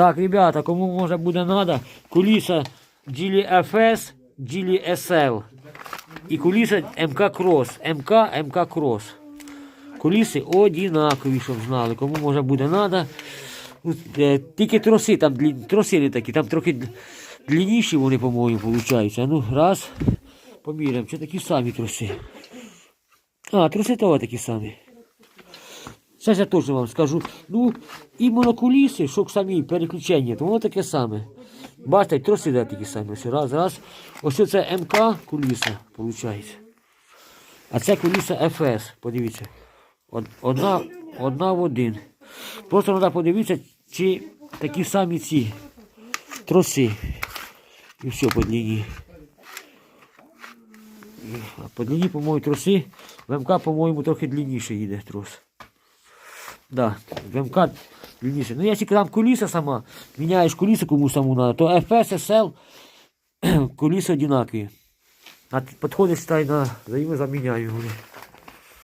Так, ребята, кому може буде надо, куліса Geely FS, Geely SL. І куліса МК Cross. МК, МК Cross. Куліси одинакові, щоб знали. Кому може буде надо. Ну, Тільки троси, там троси не такі, там трохи длинніші вони, по-моєму, виходять. Ну, раз, поміряємо, чи такі самі троси. А, троси того такі самі. Зараз я точно вам скажу. Ну, і монокуліси, що самі переключення, то воно таке саме. Бачите, троси да, такі самі. Ось раз, раз. Ось це МК куліса, виходить. А це куліса ФС, подивіться. Одна, одна в один. Просто треба подивитися, чи такі самі ці троси. І все по длині. По длині, по-моєму, троси. В МК, по-моєму, трохи длинніше їде трос. Да, ВМК МК длинніше. Ну, якщо там кулиса сама, міняєш кулісу кому саму надо, то FS, SL, куліси одинакові. А подходишь та й на взаємозаміняю вони.